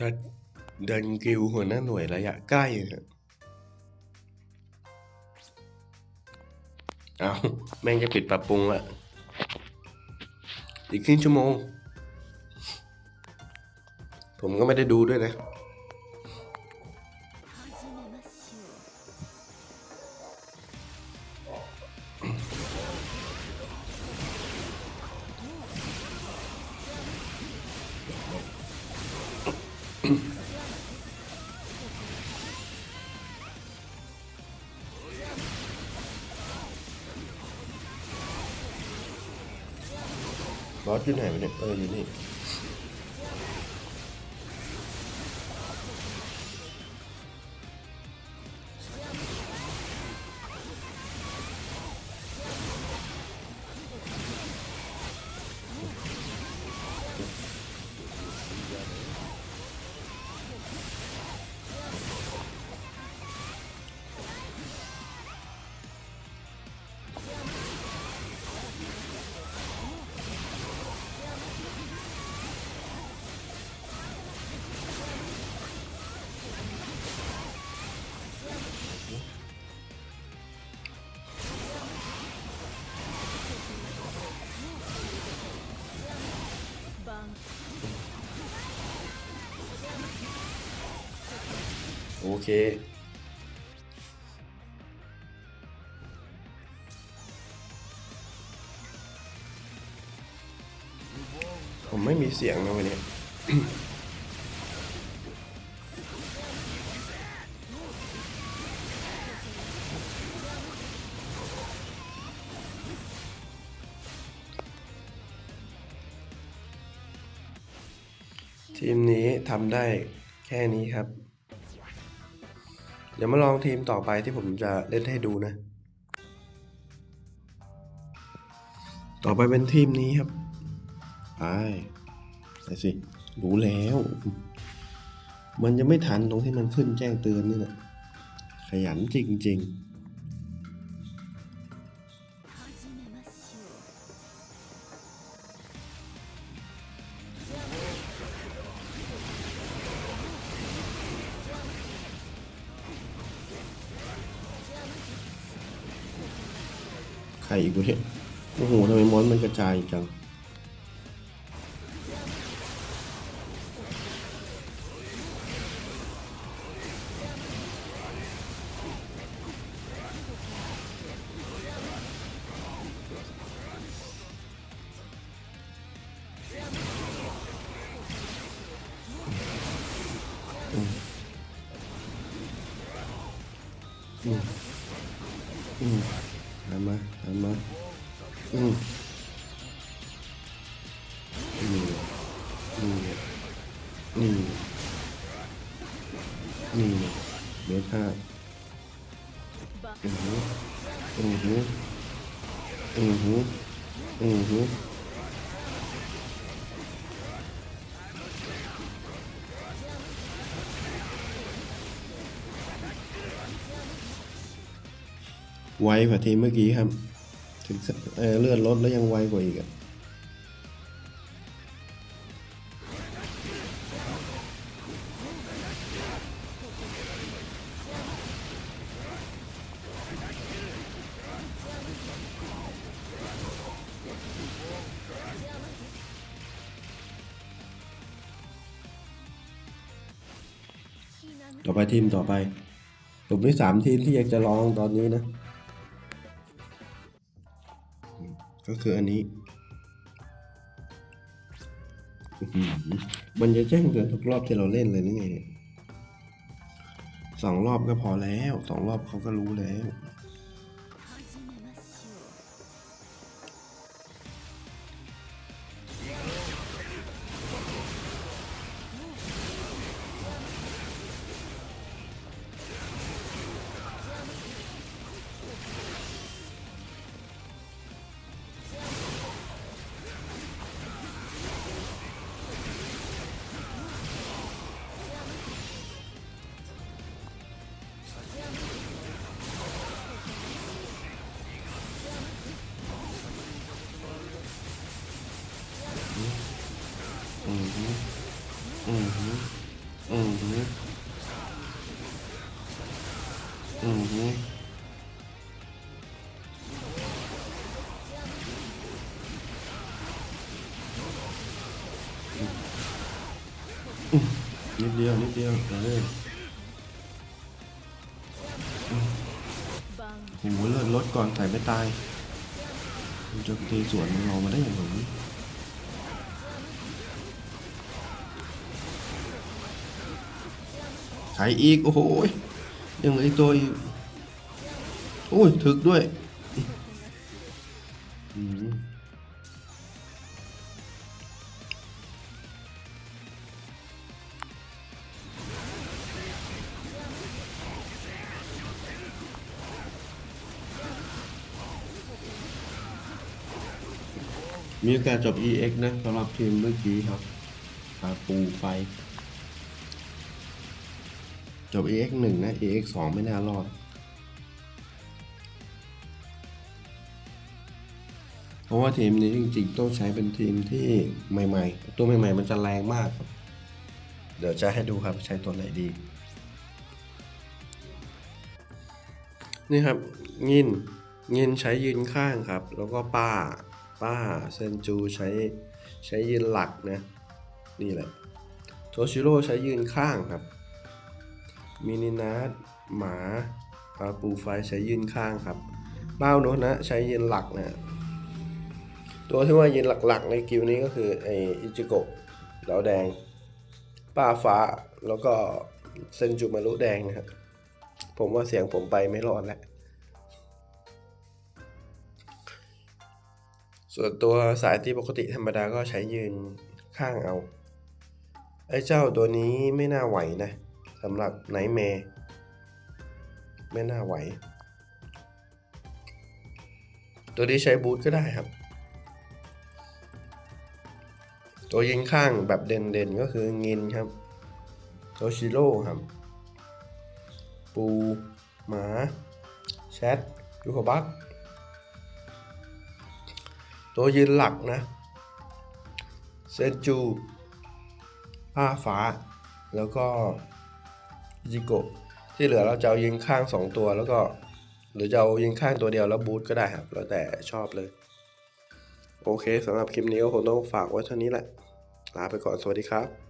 ดันดันกิวหัวหน้าหน่วยระยะใกล้เอาแม่งจะปิดปรับปรุงละอีกครึ่งชั่วโมง ผมก็ไม่ได้ดูด้วยนะ บอสอยู่ไหนวะเนี่ยเอออยู่นี่ โอเคผมไม่มีเสียงนะวันนี้ทีมนี้ทำได้แค่นี้ครับ เดี๋ยวมาลองทีมต่อไปที่ผมจะเล่นให้ดูนะ ต่อไปเป็นทีมนี้ครับไปไปสิ รู้แล้ว มันยังไม่ทันตรงที่มันขึ้นแจ้งเตือนนี่แหละขยันจริงๆ อีกวะเนี่ยโอ้โหทำไมมอนมันกระจายจังอืมอืม อืมนี่นี่นี่นี่เบสห้าอือหืออือหืออือหืออือหือไวกว่าทีเมื่อกี้ครับ ถึงเเลื่อนรถแล้วยังไวกว่าอีกอะต่อไปทีมต่อไปผมมีสามทีมที่อยากจะลองตอนนี้นะ ก็คืออันนี้ มันจะแจ้งเตือนทุกรอบที่เราเล่นเลยนี่ไงสองรอบก็พอแล้ว สองรอบเขาก็รู้แล้ว นิดเดียวนิดเดียวเออโอ้โหเลือดลดก่อนใส่ไม่ตายมันจะตีสวนเรามาได้อย่างไรไขอีก โอ้โหยยังเหลืออีกตัวอีกโอ้ยถึกด้วยอืม มีโอกาสจบ EX นะสำหรับทีมเมื่อกี้ครับปาปูไฟ จบ EX 1นะ EX 2 ไม่น่ารอด เพราะว่าทีมนี้จริงๆ ต้องใช้เป็นทีมที่ใหม่ๆ ตัวใหม่ๆ มันจะแรงมากครับ เดี๋ยวจะให้ดูครับใช้ตัวไหนดี นี่ครับงินงินใช้ยืนข้างครับ แล้วก็ป้า ป้าเซนจูใช้ใช้ยืนหลักนะ นี่แหละโทชิโร่ใช้ยืนข้างครับ มินินาทหมาปาปูไฟใช้ยืนข้างครับเบ้าโนนะใช้ยืนหลักนะ ตัวที่ว่ายืนหลักๆ ในกิวนี้ก็คือไออิจิโกะดาวแดง ป้าฟ้าแล้วก็เซนจูมารุแดงนะครับผมว่าเสียงผมไปไม่รอดแล้ว ส่วนตัวสายตีปกติธรรมดาก็ใช้ยืนข้างเอา ไอ้เจ้าตัวนี้ไม่น่าไหวนะสำหรับไนท์แมร์ไม่น่าไหว ตัวนี้ใช้บูทก็ได้ครับ ตัวยิงข้างแบบเด่นๆก็คือเงินครับโตชิโร่ครับ ปู หมา แชทยูโคบัก ตัวยืนหลักนะ เซนจู ผ้าฟ้า แล้วก็อิจิโกะที่เหลือเราจะเอายิงข้าง 2 ตัวแล้วก็ หรือจะเอายิงข้างตัวเดียวแล้วบูทก็ได้ครับ แล้วแต่ชอบเลย โอเคสำหรับคลิปนี้ก็คงต้องฝากไว้เท่านี้แหละ ลาไปก่อนสวัสดีครับ